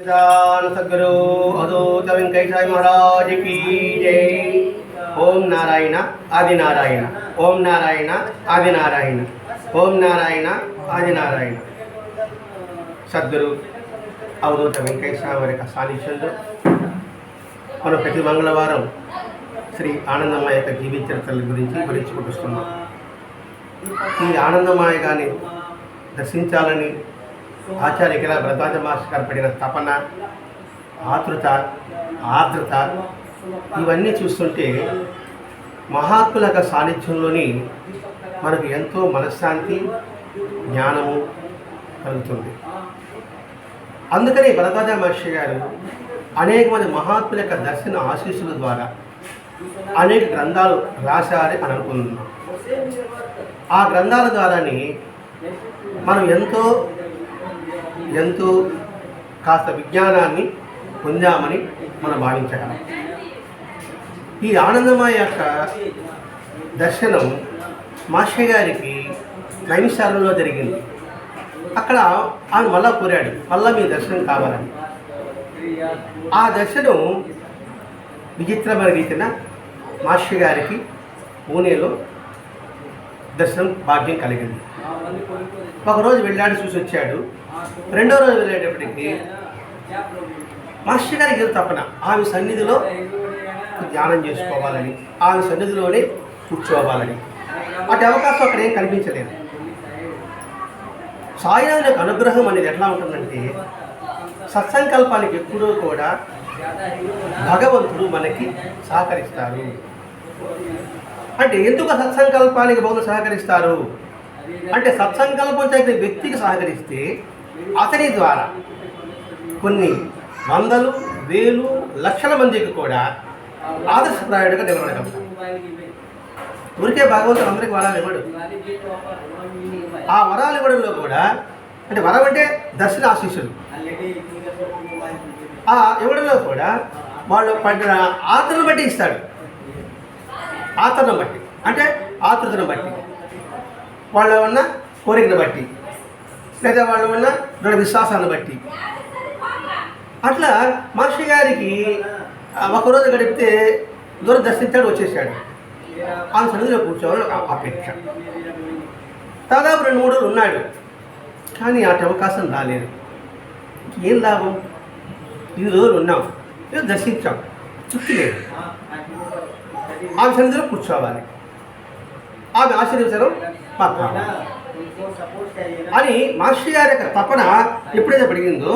సద్గురు అదూత వెంకటేశ్వర మహారాజ్ కీ జై ఓం నారాయణ ఆది నారాయణ ఓం నారాయణ ఆది నారాయణ ఓం నారాయణ ఆది నారాయణ సద్గురు అవధూత వెంకటేశ్వర వారి యొక్క సాన్నిధ్యంలో మనం ప్రతి మంగళవారం శ్రీ ఆనందమ్మ యొక్క జీవిత చరిత్రల గురించి గురించి కుట్టుస్తున్నాం ఈ ఆనందమాయగాన్ని దర్శించాలని ఆచార్యకిల భరద్వాజ మాస్టర్ గారు పడిన తపన ఆతృత ఆర్ద్రత ఇవన్నీ చూస్తుంటే మహాత్ముల యొక్క సాన్నిధ్యంలోని మనకు ఎంతో మనశ్శాంతి జ్ఞానము కలుగుతుంది. అందుకని భరద్వాజ మహర్షి గారు అనేక మంది మహాత్ముల యొక్క దర్శన ఆశీస్సుల ద్వారా అనేక గ్రంథాలు రాశారని అని అనుకుంటున్నాం. ఆ గ్రంథాల ద్వారానే మనం ఎంతో ఎంతో కాస్త విజ్ఞానాన్ని పొందామని మనం భావించగలం. ఈ ఆనందమయ యొక్క దర్శనం మాస్టర్ గారికి నైమిషారంలో జరిగింది. అక్కడ ఆయన మళ్ళా కోరాడు మళ్ళా మీ దర్శనం కావాలని. ఆ దర్శనం విచిత్రమైన రీతిన మాస్టర్ గారికి పూణేలో దర్శనం భాగ్యం కలిగింది. ఒకరోజు వెళ్ళాడు చూసి వచ్చాడు రెండో రోజు వెళ్ళేటప్పటికి మాస్టర్ గారికి తప్పన ఆమె సన్నిధిలో ధ్యానం చేసుకోవాలని ఆమె సన్నిధిలోనే కూర్చోవాలని. అటు అవకాశం అక్కడ ఏం కనిపించలేదు. సాయిరాజు యొక్క అనుగ్రహం అనేది ఎట్లా ఉంటుందంటే సత్సంకల్పానికి ఎప్పుడూ కూడా భగవంతుడు మనకి సహకరిస్తారు. అంటే ఎందుకు సత్సంకల్పానికి భగవంతుడు సహకరిస్తారు? అంటే సత్సంకల్పం చేసిన వ్యక్తికి సహకరిస్తే అతని ద్వారా కొన్ని వందలు వేలు లక్షల మందికి కూడా ఆదర్శప్రాయుడిగా నిలబడగలుగుతాం ఊరికే భగవంతుడు అందరికి వరాలు ఇవ్వడు. ఆ వరాలు ఇవ్వడంలో కూడా అంటే వరం అంటే దర్శన ఆశీస్సులు. ఆ ఇవ్వడంలో కూడా వాళ్ళు పడిన ఆతను బట్టి ఇస్తాడు. ఆతను బట్టి. అంటే ఆతృతను బట్టి. వాళ్ళు ఉన్న కోరికను బట్టి. లేదా వాళ్ళు ఉన్న దృఢ విశ్వాసాన్ని బట్టి. అట్లా మహర్షి గారికి ఒకరోజు గడిపితే దూరదర్శించాడు వచ్చేసాడు. ఆ సన్నిధిలో కూర్చోవాలని ఒక అపేక్ష. దాదాపు రెండు మూడు రోజులు ఉన్నాడు. కానీ అటు అవకాశం రాలేదు. ఏం లాభం? ఈ రోజులు ఉన్నాం. ఏదో దర్శించాం. తృప్తి లేదు. ఆమె సన్నిధిలో కూర్చోవాలి. ఆమె ఆశీర్వచనం పక్క అని మహర్షి గారి యొక్క తపన ఎప్పుడైతే పడిగిందో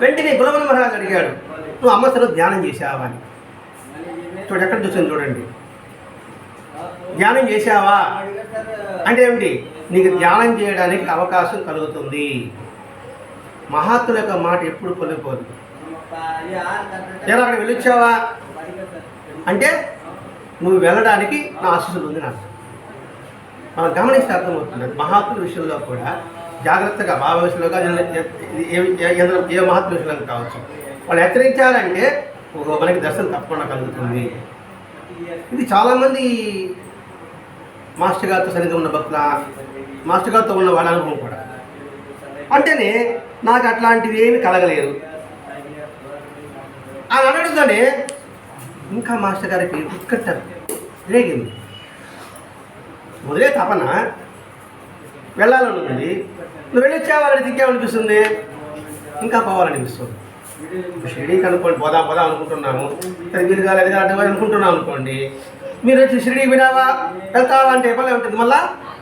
వెంటనే గులవన మహారాజు అడిగాడు నువ్వు అమ్మ ధ్యానం చేసావా అని. చూడు ఎక్కడ చూసాను చూడండి. ధ్యానం చేశావా? అంటే ఏమిటి? నీకు ధ్యానం చేయడానికి అవకాశం కలుగుతుంది. మహాత్ముల యొక్క మాట ఎప్పుడు కొలిపోదు ఎలా అక్కడ వెళ్ళొచ్చావా? అంటే నువ్వు వెళ్ళడానికి నా ఆశీస్సులు ఉంది నాకు. మనం గమనిస్తే అర్థమవుతుందండి. మహాత్ముల విషయంలో కూడా జాగ్రత్తగా భావ విషయంలో ఏ ఏ- ఏ- మహాత్ముల విషయంలో కావచ్చు. వాళ్ళు హెచ్చరించారంటే మనకి దర్శనం తప్పకుండా కలుగుతుంది. ఇది చాలామంది మాస్టర్ గారితో సరిగ్గా ఉన్న భక్తుల మాస్టర్ గారితో ఉన్న వాళ్ళ అనుభవం కూడా. అంటేనే నాకు అట్లాంటివి ఏమి కలగలేదు. అని అనడంతోనే ఇంకా మాస్టర్ గారికి ఉత్కట్ట రేగింది. మొదలే తపన. వెళ్ళాలనుకుంది నువ్వు వెళ్ళొచ్చావాలని దిక్కేమనిపిస్తుంది? ఇంకా పోవాలనిపిస్తుంది. షిరిడీకి అనుకోండి పోదాం పోదాం అనుకుంటున్నాము. సరే మీరు కాలేదు అంటే అనుకుంటున్నాం అనుకోండి. మీరు వచ్చి షిరిడీ వినావా వెళ్తావా అంటే ఇబ్బంది ఉంటుంది మళ్ళా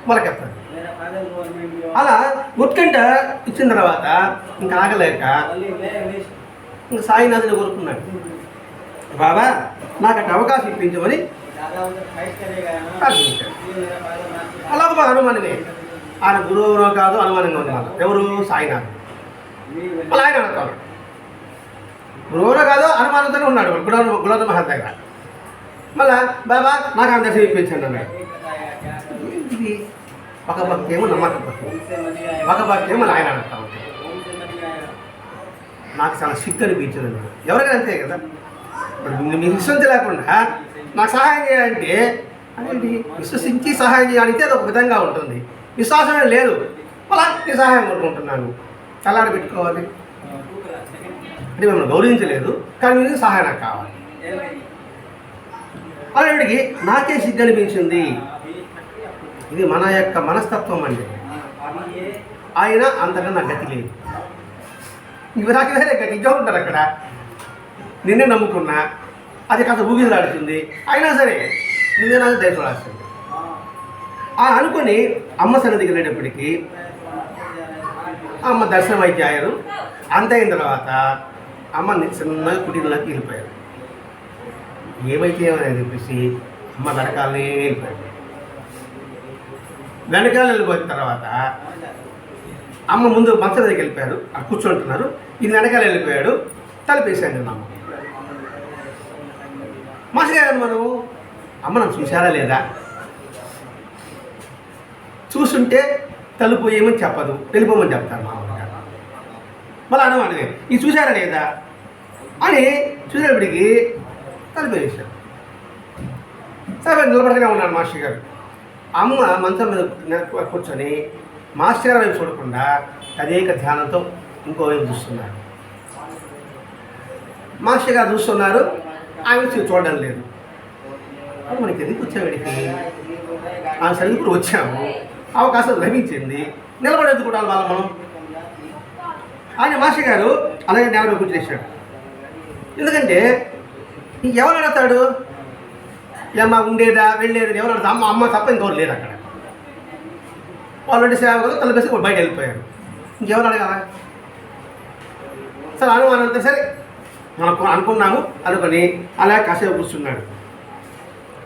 మొలకెత్తారు అలా ఉత్కంఠ ఇచ్చిన తర్వాత ఇంకా ఆగలేక ఇంకా సాయినాథుని కోరుకున్నాడు. బాబా నాకు అటు అవకాశం ఇప్పించమని అలా ఒక అనుమానమే ఆయన గురువునో కాదు అనుమానంగా ఉంది మళ్ళీ ఎవరు? సాయినాథ్ మళ్ళీ ఆయన అంటారు గురువునో కాదు అనుమానంతోనే ఉన్నాడు. గుణ గుణద మహల్ దగ్గర మళ్ళా బాబా నాకు దర్శనం ఇప్పించండి అన్నాడు. ఇది ఒక భక్తి ఏమో నమ్మకం ఒక భక్తి ఏమో ఆయన అంటా ఉంటాడు. నాకు చాలా సిక్కు అనిపించింది. ఎవరికైనా అంతే కదా? ఇప్పుడు మీకు విశ్వాసం లేకుండా నాకు సహాయం చేయాలంటే అదేంటి? విశ్వసించి సహాయం చేయాలంటే అది ఒక విధంగా ఉంటుంది. విశ్వాసమే లేదు. అలా సహాయం కోరుకుంటున్నాను. తలాడి పెట్టుకోవాలి. అంటే మిమ్మల్ని గౌరవించలేదు. కానీ మీకు సహాయం నాకు కావాలి. అలాంటికి నాకే సిగ్గు అనిపించింది. ఇది మన యొక్క మనస్తత్వం అండి. ఆయన అంతకన్నా గతి లేదు. ఇవి నాకు వేరే గతిగా ఉంటారు అక్కడ. నిన్నే నమ్ముకున్నా. అది కాస్త ఊగిసలాడుతుంది అయినా సరే నిన్నే నాకు దయచూడాల్సింది ఆ అనుకొని అమ్మ సన్నిధికి వెళ్ళేటప్పటికి అమ్మ దర్శనం అయితే అయ్యారు అంత అయిన తర్వాత అమ్మ చిన్నగా కుటీరంలోకి వెళ్ళిపోయారు. ఏమైతే ఏమని చెప్పేసి అమ్మ వెనకాలనే వెళ్ళిపోయారు. వెనకాల వెళ్ళిపోయిన తర్వాత అమ్మ ముందు మంచం దగ్గరికి వెళ్ళిపోయారు. అక్కడ కూర్చుంటున్నారు ఇది వెనకాల వెళ్ళిపోయాడు. తలుపేసాను అమ్మ. మాస్టర్ గారు మనం అమ్మ చూసారా చూశారా లేదా? చూసుంటే తలుపు ఏమని చెప్పదు. వెళ్ళిపోమని చెప్తారు మామూలుగా మళ్ళీ అనమాట ఇది చూశారా లేదా? అని చూసేటప్పటికి తలుపు వేశారు. సరే నిలబడగా ఉన్నాడు మాస్టర్ గారు. అమ్మ మంచం మీద కూర్చొని మాస్టర్ గారు వైపు చూడకుండా అనేక ధ్యానంతో ఇంకో వైపు చూస్తున్నారు. మాస్టర్ గారు చూస్తున్నారు. ఆయన చూడడం లేదు. అప్పుడు మనకి ఎందుకు వచ్చావిడికి ఆ సరిగ్గా వచ్చాము. అవకాశం లభించింది. నిలబడేందుకు కూడా వాళ్ళ మనం. ఆయన మాస్టర్ గారు అలాగే నేల చేశాడు. ఎందుకంటే ఎవరు అడతాడు ఏమ్మా ఉండేదా వెళ్ళేది ఎవరు అడతా అమ్మ అమ్మ తప్ప ఇంకెవరు లేరు అక్కడ. వాళ్ళు సేవకులు తలపేసి బయట వెళ్ళిపోయారు. ఇంకెవరు అడగాల? సరే అనుమానం సరే. మనకు అనుకున్నాము అనుకొని అలా కాసేపు కూర్చున్నాడు.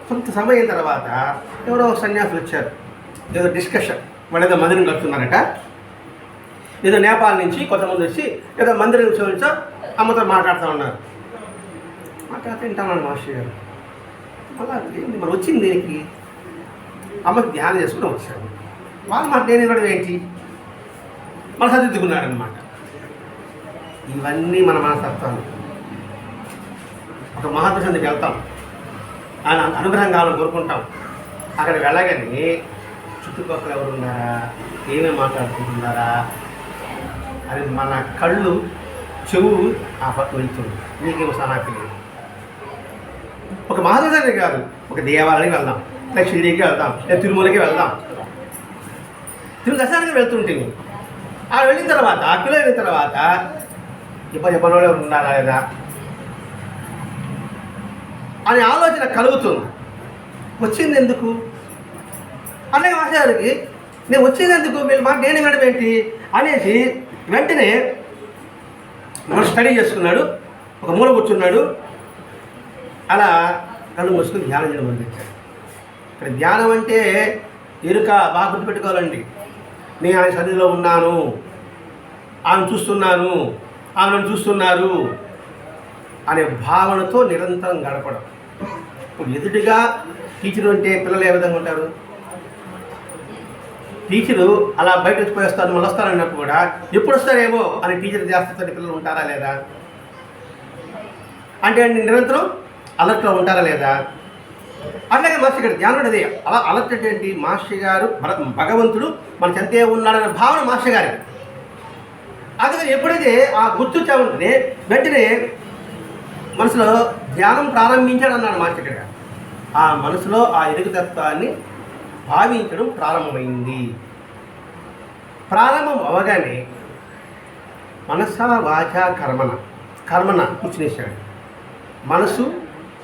కొంత సమయం తర్వాత ఎవరో సన్యాసులు వచ్చారు. ఏదో డిస్కషన్ వాళ్ళు ఏదో మందిరం కడుతున్నారట. ఏదో నేపాల్ నుంచి కొంతమంది వచ్చి ఏదో మందిరం నుంచి అమ్మతో మాట్లాడుతూ ఉన్నారు. మాట్లాడుతూ వింటామన్నాడు మాస్టర్ గారు. మళ్ళా మరి వచ్చింది దీనికి? అమ్మకి ధ్యానం చేసుకుని వచ్చాడు. వాళ్ళు మాట నేను ఇవ్వడం ఏంటి? మన సర్దిద్దుకున్నాడు అనమాట ఇవన్నీ మన మనస్తత్వాలు. ఒక మహాత్మ వెళ్తాం. ఆయన అనుగ్రహం కావాలని కోరుకుంటాం. అక్కడ వెళ్ళగానే చుట్టుపక్కల ఎవరు ఉన్నారా? ఏమేమి మాట్లాడుకుంటున్నారా? అది మన కళ్ళు చెవులు ఆ పక్క వెళ్తుంది. నీకేమో సనాకి లేదు. ఒక మహాత్మ కాదు ఒక దేవాలయానికి వెళ్దాం. లేదా షిరిడీకి వెళ్దాం. లేదా తిరుమలకి వెళ్దాం. తిరుగు దర్శనానికి వెళ్తుంటే ఆ వెళ్ళిన తర్వాత ఆ కిలో వెళ్ళిన తర్వాత ఇబ్బంది ఇబ్బంది వాళ్ళు ఎవరు ఉన్నారా లేదా? అనే ఆలోచన కలుగుతుంది. వచ్చింది ఎందుకు అలాగే మాస్టారికి నేను వచ్చింది ఎందుకు వీళ్ళు మాట నేను వినడం ఏంటి? అనేసి వెంటనే మనం స్టడీ చేసుకున్నాడు ఒక మూల కూర్చున్నాడు. అలా కళ్ళు మూసుకుని ధ్యానం చేయడం మొదలెట్టాడు ఇక్కడ ధ్యానం అంటే ఎరుక బాగా గుర్తుపెట్టుకోవాలండి. నేను ఆయన సన్నిధిలో ఉన్నాను. ఆమె చూస్తున్నాను. ఆమెను చూస్తున్నారు. అనే భావనతో నిరంతరం గడపడం. ఇప్పుడు ఎదుటిగా టీచర్ ఉంటే పిల్లలు ఏ విధంగా ఉంటారు? టీచరు అలా బయట వచ్చి పోయేస్తారు మళ్ళీ కూడా ఎప్పుడు వస్తారేమో అని టీచర్ చేస్తుంటే పిల్లలు ఉంటారా లేదా? అంటే నిరంతరం అలర్ట్లో ఉంటారా లేదా? అట్లాగే మాస్టర్ గారు ధ్యానం అదే అలా అలర్ట్ అంటే ఏంటి? మాస్టర్ గారు భగవంతుడు మన చెంతే ఉన్నాడనే భావన మాస్టర్ గారి అందుకని ఎప్పుడైతే ఆ గుర్తుంచామంటే వెంటనే మనసులో ధ్యానం ప్రారంభించాడు అన్నాడు మాస్టర్ ఆ మనసులో ఆ ఎరుగుతత్వాన్ని భావించడం ప్రారంభమైంది. ప్రారంభం అవగానే మనస వాచ కర్మన కర్మన కూర్చునేశాడు మనసు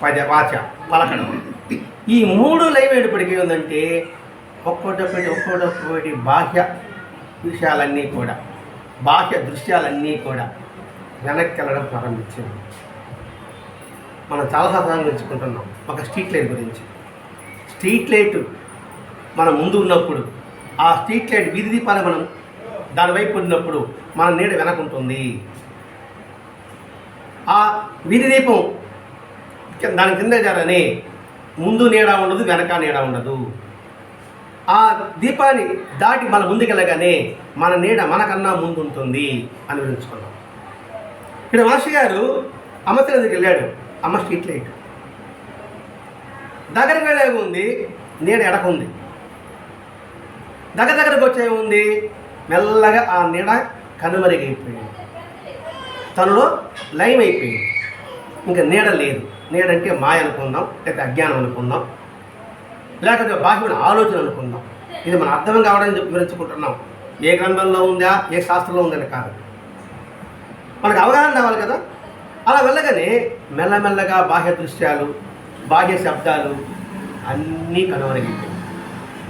పద వాచ పలకడం. ఈ మూడు లైవ్ ఏడుపడికి ఉందంటే ఒక్కొక్కటి ఒక్కొక్కటి బాహ్య విషయాలన్నీ కూడా బాహ్య దృశ్యాలన్నీ కూడా వెనక్కి వెళ్ళడం ప్రారంభించింది మనం చాలా సాధారణంగా తెలుసుకుంటున్నాం ఒక స్ట్రీట్ లైట్ గురించి. స్ట్రీట్ లైట్ మన ముందు ఉన్నప్పుడు ఆ స్ట్రీట్ లైట్ వీధి దీపాలు మనం దాని వైపు ఉన్నప్పుడు మన నీడ వెనకుంటుంది ఆ వీధి దీపం దాని కింద జారని ముందు నీడ ఉండదు వెనక నీడ ఉండదు. ఆ దీపాన్ని దాటి మన ముందుకెళ్ళగానే మన నీడ మనకన్నా ముందు ఉంటుంది అని వివరించుకున్నాం. ఇక్కడ మాస్టర్ గారు అమ్మకి దగ్గరికి వెళ్ళాడు. అమ్మ స్ట్రీట్ లైట్. దగ్గర వెళ్ళే ఉంది నీడ ఎడకుంది. దగ్గర దగ్గరకు వచ్చే ఉంది మెల్లగా ఆ నీడ కనుమరుగైపోయింది. తనలో లైమ్ అయిపోయింది. ఇంకా నీడ లేదు. నీడంటే మాయ అనుకుందాం లేకపోతే అజ్ఞానం అనుకుందాం లేకపోతే బాహ్యమైన ఆలోచన అనుకుందాం. ఇది మనం అర్థం కావడానికి వివరించుకుంటున్నాం? ఏ గ్రంథంలో ఉందా? ఏ శాస్త్రంలో ఉందని కాదు. మనకు అవగాహన రావాలి కదా? అలా వెళ్ళగానే మెల్లమెల్లగా బాహ్య దృశ్యాలు బాహ్య శబ్దాలు అన్నీ కనుమరుగైపోయాయి.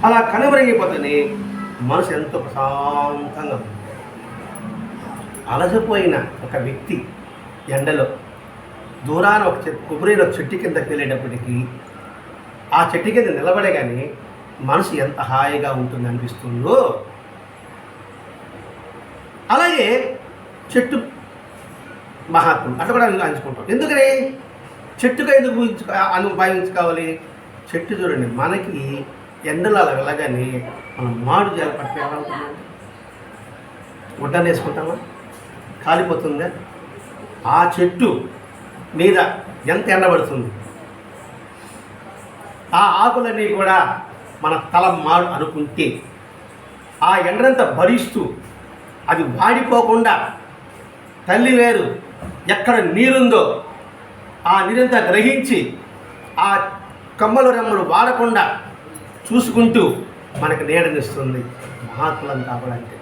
అలా కనుమరుగైపోతేనే మనసు ఎంతో ప్రశాంతంగా ఉంది. అలసిపోయిన ఒక వ్యక్తి ఎండలో దూరాన ఒక చెట్టు కొబ్బరిలో చెట్టు కిందకి వెళ్ళేటప్పటికీ ఆ చెట్టు కింద నిలబడే కానీ మనసు ఎంత హాయిగా ఉంటుంది అనిపిస్తుందో అలాగే చెట్టు మహాత్ములు. అట్లా కూడా అనుకుంటాం ఎందుకని? చెట్టుగా ఎందుకు అనుభవించుకోవాలి అను చెట్టు చూడండి మనకి ఎండలు అలా వెళ్ళగానే మనం మాడు జాలి పట్టుకు ఎలా ఉంటుందండి? వేసుకుంటామా కాలిపోతుందా? ఆ చెట్టు మీద ఎంత ఎండబడుతుంది ఆ ఆకులన్నీ కూడా మన తల మాడు అనుకుంటే ఆ ఎండనంతా భరిస్తూ అది వాడిపోకుండా తల్లి వేరు ఎక్కడ నీరుందో ఆ నీరంతా గ్రహించి ఆ కమ్మలు రెమ్మలు వాడకుండా చూసుకుంటూ మనకు నీడనిస్తుంది మహాత్ములను కావాలంటే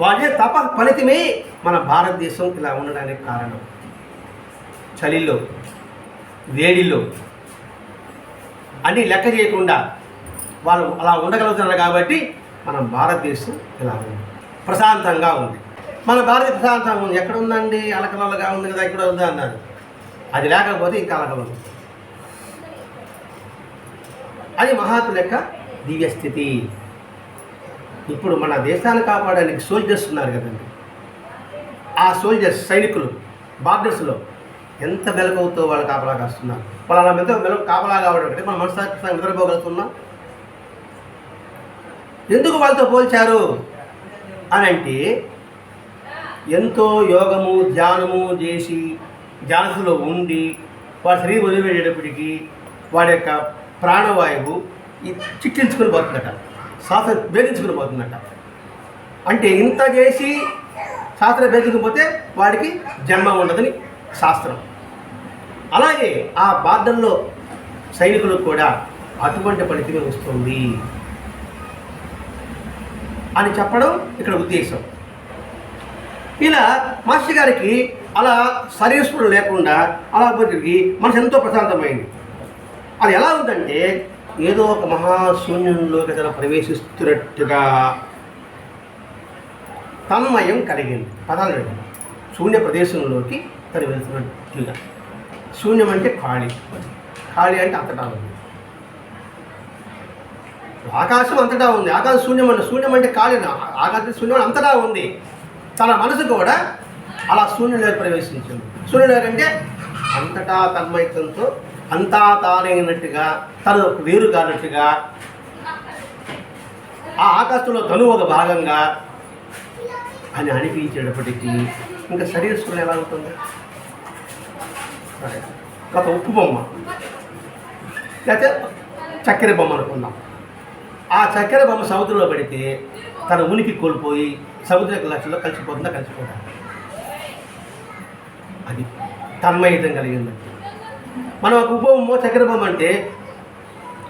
వాళ్ళే తప ఫలితమే మన భారతదేశం ఇలా ఉండడానికి కారణం. చలిలో వేడిలో అని లెక్క చేయకుండా వాళ్ళు అలా ఉండగలుగుతున్నారు కాబట్టి మన భారతదేశం ఇలా ఉంది. ప్రశాంతంగా ఉంది. మన భారత ప్రశాంతంగా ఉంది. ఎక్కడ ఉందండి? అలకలగా ఉంది కదా ఇక్కడ ఉందా అన్నారు. అది లేకపోతే ఇంకా అలకలు అది మహాత్ముల యొక్క దివ్యస్థితి ఇప్పుడు మన దేశాన్ని కాపాడడానికి సోల్జర్స్ ఉన్నారు కదండి. ఆ సోల్జర్స్ సైనికులు బార్డర్స్లో ఎంత మెలకువతో వాళ్ళు కాపలా కాస్తున్నారు. వాళ్ళు అలా ఎంత మెలకు కాపలా కావడం అంటే మన మనసు నిద్రపోగలుగుతున్నాం. ఎందుకు వాళ్ళతో పోల్చారు? అని అంటే ఎంతో యోగము ధ్యానము చేసి ధ్యానసులో ఉండి వాడి శరీరం వదిలిపెట్టేటప్పటికీ వాడి యొక్క ప్రాణవాయువు ఈ పోతుందట. శ్వాస భేదించుకుని పోతుందట. అంటే ఇంత చేసి శాస్త్రం భేదించకపోతే వాడికి జన్మ ఉండదని శాస్త్రం. అలాగే ఆ బాధల్లో సైనికులకు కూడా అటువంటి ఫలితమే వస్తుంది అని చెప్పడం ఇక్కడ ఉద్దేశం. ఇలా మాస్టర్ గారికి అలా శరీరస్ఫురం లేకుండా అలా బతికి మనసు ఎంతో ప్రశాంతమైంది. అది ఎలా ఉందంటే ఏదో ఒక మహాశూన్యంలోకి అతను ప్రవేశిస్తున్నట్టుగా తన్మయం కలిగింది. పదాలు శూన్య ప్రదేశంలోకి తను వెళ్తున్నట్టుగా. శూన్యం అంటే ఖాళీ. ఖాళీ అంటే అంతటా ఉంది. ఆకాశం అంతటా ఉంది. ఆకాశం శూన్యం అంటే శూన్యం అంటే ఖాళీ ఆకాశం శూన్యం అంతటా ఉంది. తన మనసు కూడా అలా శూన్యంలోకి ప్రవేశించింది. శూన్యంలోకి అంటే అంతటా తన్మయత్వంతో అంతా తానైనట్టుగా తను వేరు కానట్టుగా ఆ ఆకాశంలో తను ఒక భాగంగా అని అనిపించేటప్పటికీ ఇంకా శరీర ఎలా ఉంటుంది సరే ఒక ఉప్పు బొమ్మ. లేకపోతే చక్కెర బొమ్మ అనుకుందాం. ఆ చక్కెర బొమ్మ సముద్రంలో పడితే తన ఉనికి కోల్పోయి సముద్ర లక్షల్లో కలిసిపోతుందా? కలిసిపోతా అది తన్మయతం కలిగిందంటే మనం ఒక ఉపబొమ్మ చక్కెర అంటే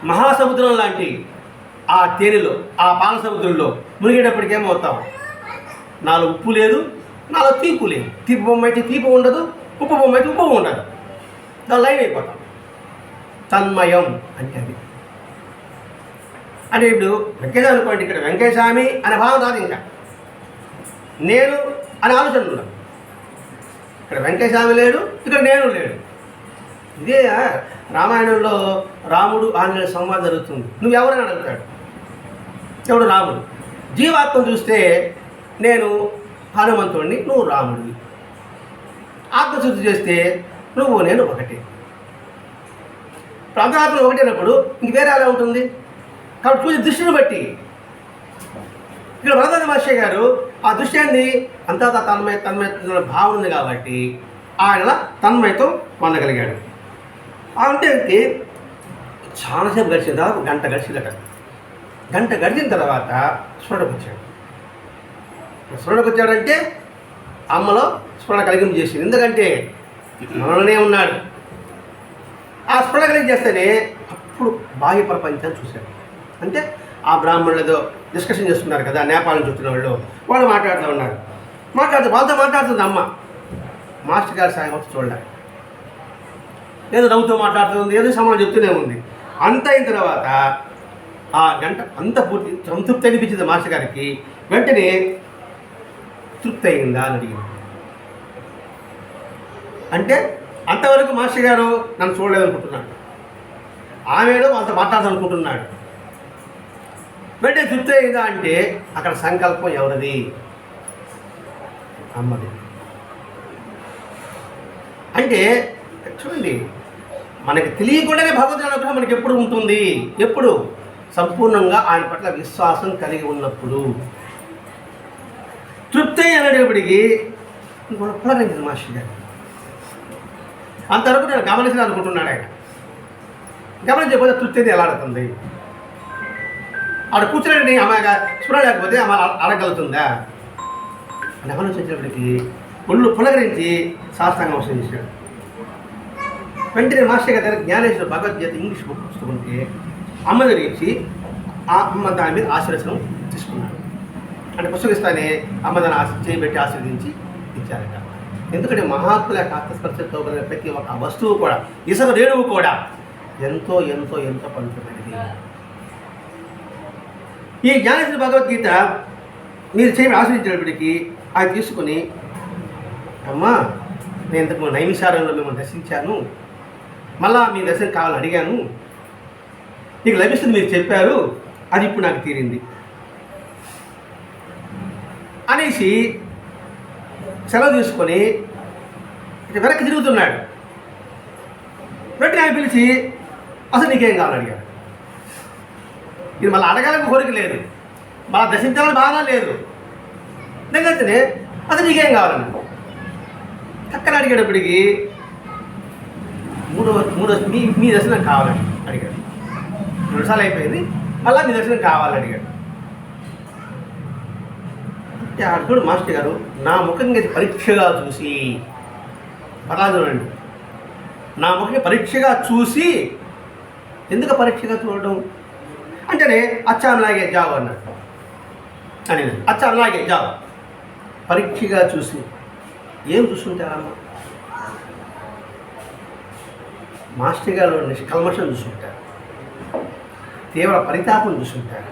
మహాసముద్రం లాంటి ఆ తేనెలో ఆ పాల సముద్రంలో మునిగేటప్పటికేమవుతాం నాలో ఉప్పు లేదు నాలో తీపు లేదు. తీపి బొమ్మ అయితే తీపి ఉండదు ఉప్పు బొమ్మ అయితే ఉప్పు ఉండదు. దాని లైన్ అయిపోతాం. తన్మయం అంటే అది. అంటే ఇప్పుడు వెంకటేశ్వర అనుకోండి ఇక్కడ వెంకటేశామి అనే భావం రాదు ఇంకా. నేను అనే ఆలోచన ఉన్నాను ఇక్కడ వెంకటస్వామి లేడు ఇక్కడ నేను లేడు. ఇదే రామాయణంలో రాముడు ఆంజనేయ సంవాదం జరుగుతుంది. నువ్వు ఎవరైనా అడుగుతాడు? ఎవడు రాముడు? జీవాత్మ చూస్తే నేను హనుమంతుడిని నువ్వు రాముడివి. ఆత్మశుద్ధి చేస్తే నువ్వు నేను ఒకటే. ప్రాంతాత్మ ఒకటేనప్పుడు ఇంక వేరే ఎలా ఉంటుంది? కాబట్టి చూసి దృష్టిని బట్టి. ఇక్కడ వరదాన మహర్షి గారు ఆ దృష్టి ఏంది? అంతా తన్మయ తన్మయ భావన ఉంది కాబట్టి ఆయన తన్మయతో పొందగలిగాడు. అంటే చాలాసేపు గడిచిన తర్వాత గంట గడిచిందట గంట గడిచిన తర్వాత స్ఫురణకు వచ్చాడు. స్ఫురణకు వచ్చాడంటే అమ్మలో స్ఫురణ కలిగింపు చేసింది ఎందుకంటే మనలోనే ఉన్నాడు. ఆ స్ఫురణ కలిగి చేస్తేనే అప్పుడు బాహ్య ప్రపంచాన్ని చూశాడు. అంటే ఆ బ్రాహ్మణులతో డిస్కషన్ చేస్తున్నారు కదా నేపాల్ నుంచి వచ్చిన వాళ్ళు. వాళ్ళు మాట్లాడుతూ ఉన్నారు. మాట్లాడుతూ వాళ్ళతో మాట్లాడుతుంది అమ్మ. మాస్టర్ గారు సాయం వచ్చి చూడలే. ఏదో నవ్వుతో మాట్లాడుతుంది ఏదో సమాధానం చెప్తూనే ఉంది. అంత అయిన తర్వాత ఆ గంట అంత పూర్తి సంతృప్తి అనిపించింది మాస్టర్ గారికి. వెంటనే తృప్తి అయిందా అని అడిగింది. అంటే అంతవరకు మాస్టర్ గారు నన్ను చూడలేదనుకుంటున్నాడు. ఆమెలో వాళ్ళతో మాట్లాడాలనుకుంటున్నాడు వెంటనే తృప్తి అయిందా అంటే అక్కడ సంకల్పం ఎవరిది? అమ్మది. అంటే చూడండి మనకి తెలియకుండానే భగవద్గీత అనుగ్రహం మనకి ఎప్పుడు ఉంటుంది? ఎప్పుడు? సంపూర్ణంగా ఆయన పట్ల విశ్వాసం కలిగి ఉన్నప్పుడు. తృప్తి అనేటప్పటికి ఇంకొక పులరించింది మాస్టర్ గారు. అంతవరకు నేను గమనించాలనుకుంటున్నాడు ఆయన. గమనించకపోతే తృప్తి ఎలా అడుగుతుంది ఆడ కూర్చుని ఆమె చూడలేకపోతే అమ్మ ఆమె అడగలుగుతుందా అని ఆలోచించినప్పటికీ ఒళ్ళు పులకరించి శాస్త్రాంగం అవసరం చేశాడు. వెంటనే మాస్టర్ గారి దగ్గర జ్ఞానేశ్వర భగవద్గీత ఇంగ్లీష్ బుక్ పుస్తకంటే అమ్మ గురించి ఆ అమ్మ దాని మీద ఆశీర్వచనం తీసుకున్నాడు. అంటే పుస్తకం ఇస్తానే అమ్మ దాన్ని ఆశ చేయబెట్టి ఆశీర్వదించి ఇచ్చారట. ఎందుకంటే మహాత్ముల యొక్క ఆత్మస్పర్శతో ప్రతి ఒక్క వస్తువు కూడా ఇసుక రేణువు కూడా ఎంతో ఎంతో ఎంతో పవిత్రమైనది. ఈ జ్ఞానేశ్వరి భగవద్గీత మీరు చేయమని ఆశ్రయించినప్పటికీ అది తీసుకొని అమ్మా నేను ఇంతకు నైమిషారంలో మిమ్మల్ని దర్శించాను. మళ్ళా మీ దర్శనం కావాలని అడిగాను. నీకు లభిస్తుంది మీరు చెప్పారు. అది ఇప్పుడు నాకు తీరింది. అనేసి సెలవు తీసుకొని వెనక్కి తిరుగుతున్నాడు. వెంటనే ఆయన పిలిచి అసలు నీకేం కావాలని అడిగాడు ఇది మళ్ళీ అడగాలని కోరిక లేదు. మళ్ళీ దర్శించాలని బాధ లేదు. నిజంగానే అసలు నీకేం కావాలండి చక్కన అడిగేటప్పటికి మూడో మూడో మీ మీ దర్శనం కావాలండి అడిగాడు. రెండుసార్లు అయిపోయింది మళ్ళీ మీ దర్శనం కావాలని అడిగాడు. అంటే అర్జునుడు మాస్టర్ గారు నా ముఖంగా పరీక్షగా చూసి పదా చూడండి. నా ముఖం పరీక్షగా చూసి ఎందుకు పరీక్షగా చూడడం అంటేనే అచ్చాలాగే జాబ్ అన్నాడు. అని అచ్చాలాగే జాబ్ పరీక్షగా చూసి ఏం చూస్తుంటారమ్మా మాస్టర్ గారు నిష్కల్మషం చూసుంటారు. తీవ్ర పరితాపం చూసుంటారు.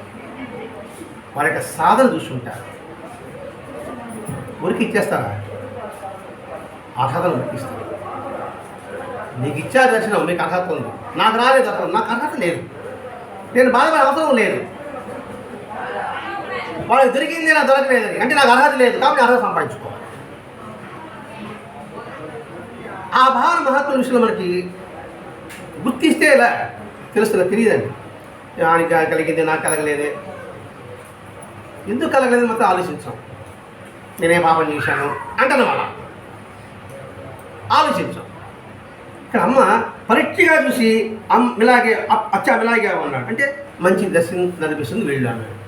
వారి యొక్క సాధన చూసుంటారు. ఊరికి ఇచ్చేస్తారా? అర్హతను ఉరికిస్తారు. నీకు ఇచ్చారు దర్శనం మీకు అర్హత ఉంది. నాకు రాలేదు అసలు నాకు అర్హత లేదు. నేను బాధపడే అవసరం లేదు. వాళ్ళకి దొరికింది నాకు దొరకలేదు. అంటే నాకు అర్హత లేదు. కాబట్టి అర్హత సంపాదించుకో. ఆ భావన మహత్వం విషయంలో మనకి గుర్తిస్తే ఇలా తెలుస్తుంది? తెలియదండి ఆయనకి కలిగింది నాకు కలగలేదే. ఎందుకు కలగలేదు మాత్రం ఆలోచించాం. నేనే పాపం చేశాను అంటాను వాళ్ళ ఆలోచించాం. ఇక్కడ అమ్మ పరీక్షగా చూసి అమ్మ ఇలాగే అప్- అచ్చా ఇలాగే ఉన్నాడు. అంటే మంచి దర్శనం నడిపిస్తుంది వెళ్ళు అన్నాడు.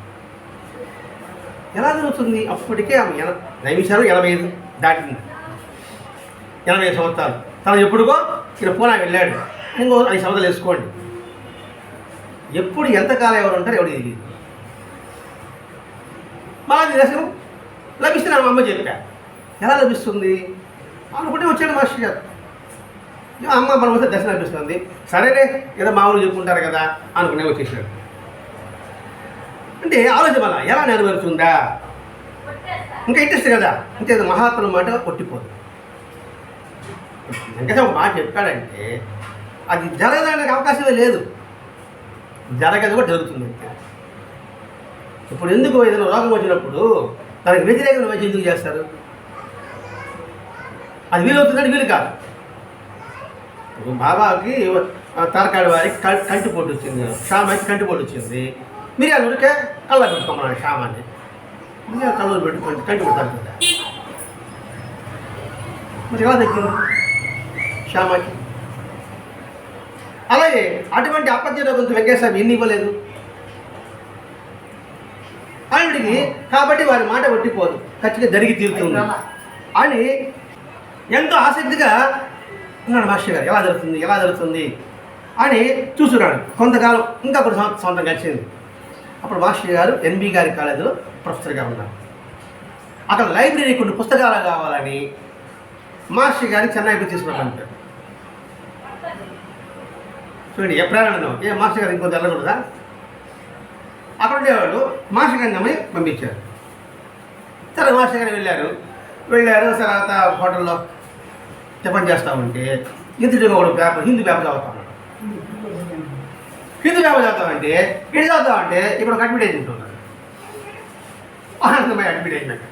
ఎలా జరుగుతుంది? అప్పటికే ఆమె ఎన నైమిషాలు ఎనభై ఐదు దాటింది. ఎనభై ఐదు సంవత్సరాలు. తను ఎప్పుడుగో ఇక్కడ పూనా వెళ్ళాడు. ఇంకో ఐదు సంవత్సరాలు వేసుకోండి. ఎప్పుడు ఎంతకాలం ఎవరు ఉంటారు ఎవరు తెలియదు. మళ్ళీ దర్శనం లభిస్తున్నాను మా అమ్మ చెప్పా. ఎలా లభిస్తుంది? అనుకుంటే వచ్చాడు మాస్టర్ గారు. అమ్మ మనం వస్తే దర్శనం అనిపిస్తుంది. సరేలే ఏదో మామూలు చెప్పుకుంటారు కదా అనుకునే వచ్చేసాడు. అంటే ఆలోచన వల్ల ఎలా నెరవేరుతుందా? ఇంకా ఇంట్రెస్ట్ కదా? అంటే మహాత్ముల మాట కొట్టిపోదు వెంకటేశ్వర ఒక మాట చెప్పాడంటే అది జరగడానికి అవకాశమే లేదు. జరగదు కూడా జరుగుతుంది అంతే. ఇప్పుడు ఎందుకు ఏదైనా రోగం వచ్చినప్పుడు దానికి వ్యతిరేకంగా వైద్యం ఎందుకు చేస్తారు? అది వీలవుతుందంటే వీలు కాదు. బాబాకి తరకాడి వారికి కంటి పోటు వచ్చింది. షామాకి కంటి పోటు వచ్చింది. మిరియాలు ఉడికే కళ్ళ పెట్టుకోమన్నాడు షామాన్ని మిరియాలు కళ్ళు పెట్టుకోండి కంటి పోటు తగ్గుతుందా? మరి ఎలా తగ్గింది? శ్యామకి అలాగే అటువంటి అపత్య రోగంతో వెంకటేశ్వర ఎన్ని ఇవ్వలేదు? ఆవిడికి కాబట్టి వారి మాట ఒట్టిపోదు ఖచ్చితంగా జరిగి తీరుతుంది. అని ఎంతో ఆసక్తిగా ఉన్నాడు మాస్టర్ గారు. ఎలా జరుగుతుంది? ఎలా జరుగుతుంది? అని చూస్తున్నాడు. కొంతకాలం ఇంకా కొన్ని సంవత్సరం గడిచింది. అప్పుడు మాస్టర్ గారు ఎన్బి గారి కాలేజీలో ప్రొఫెసర్గా ఉన్నారు. అక్కడ లైబ్రరీ కొన్ని పుస్తకాలు కావాలని మాస్టర్ గారిని చెన్నైకి తీసుకున్నాడు చూడండి ఎప్పుడైనా ఏ మాస్టర్ గారు ఇంకొంత వెళ్ళకూడదా? అక్కడ ఉండేవాళ్ళు మాస్టర్ గారిని నమ్మి పంపించారు. సరే మాస్టర్ గారు వెళ్ళారు. వెళ్ళారు తర్వాత హోటల్లో టిఫిన్ చేస్తూ ఉంటే హిందీ కూడా పేపర్ హిందీ పేపర్ చదువుతా ఉన్నాడు హిందీ పేపర్ చదువుతామంటే ఇది చదువుతామంటే ఇప్పుడు ఒక అడ్వర్టైజ్మెంట్ ఉన్నాడు ఆనందమై అడ్వర్టైజ్మెంట్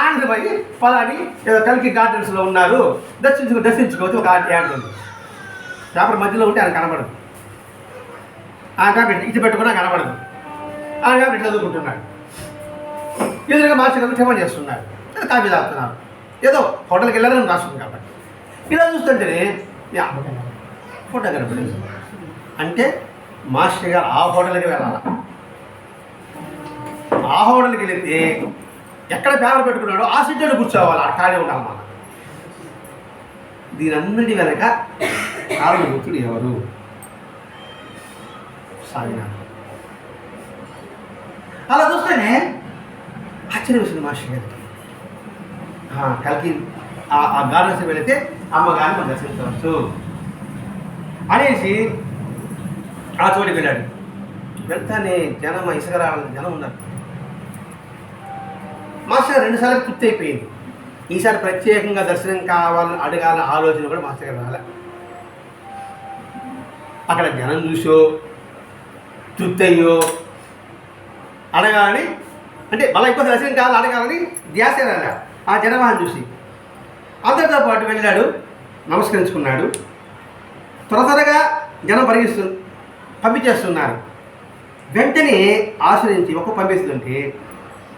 ఆనందమై పలాని ఏదో కలికి గార్డెన్స్లో ఉన్నారు. దర్శించుకో దర్శించుకోవచ్చు ఒక యాడ్ ఉంది. పేపర్ మధ్యలో ఉంటే ఆయన కనబడదు. ఆ కాబట్టి ఇది పెట్టుకున్నా కనబడదు. ఆ కాబట్టి చదువుకుంటున్నాడు. ఎదురుగా మార్చి టిఫిన్ చేస్తున్నాడు కాఫీ తాగుతున్నాను. ఏదో హోటల్కి వెళ్ళాలని రాస్తుంది కాబట్టి. ఇలా చూస్తుంటేనే యా, ఫోటో కనపడింది. అంటే మాస్టర్ గారు ఆ హోటల్కి వెళ్ళాలి? ఆ హోటల్కి వెళితే ఎక్కడ పేపర్ పెట్టుకున్నాడో ఆ సీట్లో కూర్చోవాలి ఆ ఖాళీ ఉండాలి మనం దీని వెనక కారణభూతుడు ఎవరు? సాగినాథ్ అలా చూస్తేనే ఆశ్చర్యం వేసింది మాస్టర్ గారికి. కలికి ఆ గార్డెన్స్ వెళితే అమ్మగారిని మనం దర్శించవచ్చు అనేసి ఆ చోటు వెళ్ళాడు. వెళ్తానే జనం ఇసుక రావాలని జనం ఉన్నారు. మాస్టర్ రెండుసార్లు తృప్తి అయిపోయింది ఈసారి ప్రత్యేకంగా దర్శనం కావాలని అడగాలని ఆలోచన కూడా మాస్టర్ గారు రాలే. అక్కడ జనం చూసో తృప్తి అయ్యో అడగాలని అంటే మళ్ళీ ఎక్కువ దర్శనం కావాలి అడగాలని ధ్యాస రాలే. ఆ జనవాహం చూసి అందరితో పాటు వెళ్ళాడు నమస్కరించుకున్నాడు. త్వర త్వరగా జనం పరిగిస్తు పంపించేస్తున్నారు. వెంటనే ఆశ్రయించి ఒక్క పంపిస్తుంటే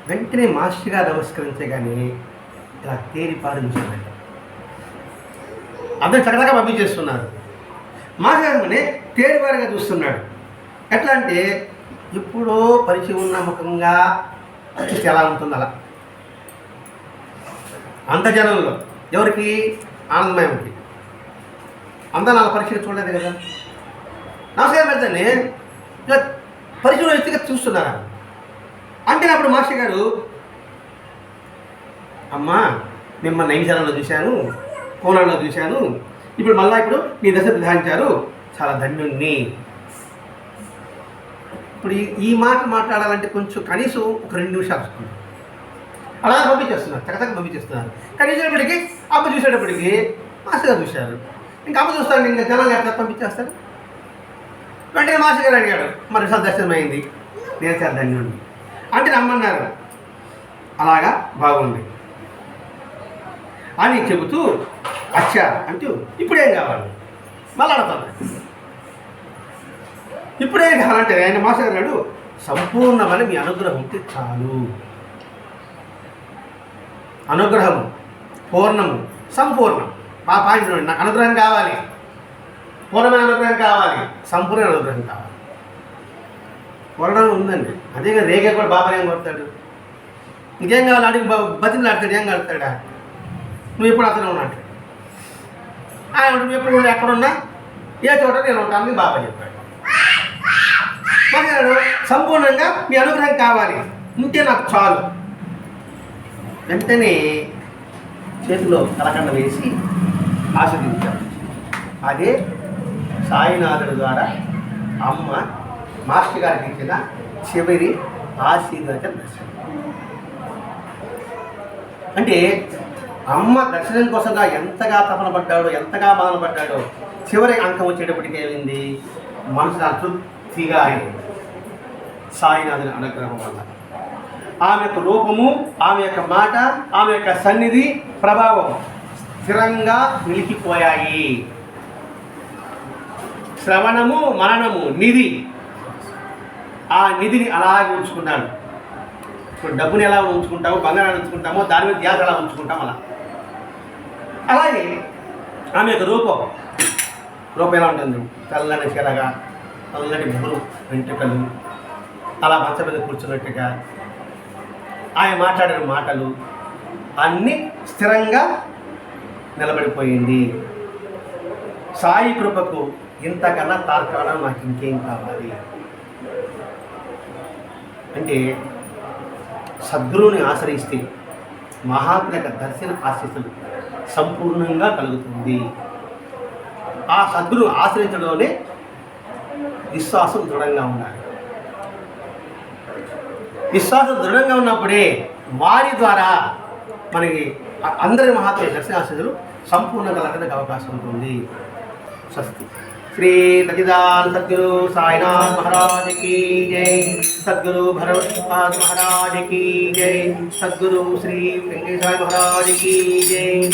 వెంటనే మాస్టర్గా నమస్కరించగానే ఇలా తేలి చూస్తున్నాడు అందరు చక్కగా పంపించేస్తున్నారు. మాస్టర్ తేలిపారుగా చూస్తున్నాడు. ఎట్లా అంటే ఎప్పుడో పరిచయం ఉన్న ముఖంగా చూస్తే ఎలా ఉంటుంది అలా. అంత జనంలో. ఎవరికి? ఆనందమయంకి అందరూ నాకు పరీక్షలు చూడలేదు కదా. నమస్కారం పెద్దని ఇలా పరిశీలన వ్యక్తిగా చూస్తున్నారా? అంటే అప్పుడు మాస్టర్ గారు అమ్మా మిమ్మల్ని నైమిషాలలో చూశాను కోణంలో చూశాను. ఇప్పుడు మళ్ళా ఇప్పుడు మీ దశ ధ్యానించారు చాలా ధన్యుణ్ణి. ఇప్పుడు ఈ- ఈ మాట మాట్లాడాలంటే కొంచెం కనీసం ఒక రెండు నిమిషాలు వస్తుంది అలా పంపించేస్తున్నారు. చక్కచక్క పంపించేస్తున్నారు. కానీ చూసేటప్పటికి అమ్మ చూసేటప్పటికి మాస్టర్ గారు చూశారు. ఇంకా అమ్మ చూస్తాను ఇంకా జనాలు ఎట్లా పంపించేస్తారు? వెంటనే మాస్టర్ గారు అడిగాడు మరి సందర్శనమైంది దర్శనం అయింది? నేను సార్ ధన్యుడిని అంటే రమ్మన్నారు. అలాగా బాగుంది. అని చెబుతూ అచ్చా అంటూ ఇప్పుడేం కావాలి? మళ్ళీ అడుగుతాను. ఇప్పుడేం కావాలంటే ఆయన మాస్టర్ గారు సంపూర్ణమైన మీ అనుగ్రహం చాలు. అనుగ్రహము పూర్ణము సంపూర్ణం. మా పాయింట్ చూడండి. నాకు అనుగ్రహం కావాలి. పూర్ణమైన అనుగ్రహం కావాలి. సంపూర్ణ అనుగ్రహం కావాలి. కొరడం ఉందండి. అదే కదా రేగే కూడా బాబా ఏం కొడతాడు? ఇంకేం కావాలి? అడిగి బతిని ఆడతాడు ఏం కడతాడా నువ్వు ఎప్పుడు అతను ఉన్నట్టు ఆయన నువ్వు ఎప్పుడు ఉండి? ఎక్కడున్నా ఏ చోట నేను ఉంటానని బాబా చెప్పాడు. మాట్లాడు సంపూర్ణంగా మీ అనుగ్రహం కావాలి. ఉంటే నాకు చాలు. వెంటనే చేతిలో కలకండ వేసి ఆస్వాదించాడు అదే సాయినాథుడు ద్వారా అమ్మ మాస్టర్ గారికి ఇచ్చిన చివరి ఆశీర్వాద దర్శనం. అంటే అమ్మ దర్శనం కోసంగా ఎంతగా తపన పడ్డాడో ఎంతగా బాధ పడ్డాడో చివరి అంకం వచ్చేటప్పటికి ఏమైంది? మనసు నాకు తృప్తిగా అయింది. సాయినాథుని అనుగ్రహం వల్ల. ఆమె యొక్క రూపము ఆమె యొక్క మాట ఆమె యొక్క సన్నిధి ప్రభావం స్థిరంగా నిలిచిపోయాయి. శ్రవణము మరణము నిధి. ఆ నిధిని అలాగే ఉంచుకున్నాడు. ఇప్పుడు డబ్బుని ఎలా ఉంచుకుంటామో బంగారాన్ని ఉంచుకుంటామో దాని మీద ధ్యాస ఎలా ఉంచుకుంటాం అలా. అలాగే ఆమె యొక్క రూపం. రూపం ఎలా ఉంటుంది తెల్లని చెరగా తెల్లటి ముగ్గురు వెంట్రుకలు అలా మంచం మీద కూర్చున్నట్టుగా ఆయన మాట్లాడిన మాటలు అన్నీ స్థిరంగా నిలబడిపోయింది. సాయి కృపకు ఇంతకన్నా తార్కాణం నాకు ఇంకేం కావాలి? అంటే సద్గురువుని ఆశ్రయిస్తే మహాత్మక దర్శన ఆశీస్సులు సంపూర్ణంగా కలుగుతుంది. ఆ సద్గురువు ఆశ్రయించడంలోనే విశ్వాసం దృఢంగా ఉండాలి. విశ్వాసం దృఢంగా ఉన్నప్పుడే వారి ద్వారా మనకి అందరి మహాత్మ దర్శనాశులు సంపూర్ణ కలగడానికి అవకాశం ఉంటుంది. స్వస్తి. శ్రీ సచిదాన్ సద్గురు సాయినాథ్ మహారాజ్ కీ జై. సద్గురు భరవత్పాద్ మహారాజ్ కీ జై. సద్గురు శ్రీ వెంకటేశ్వర మహారాజ్ కీ జై.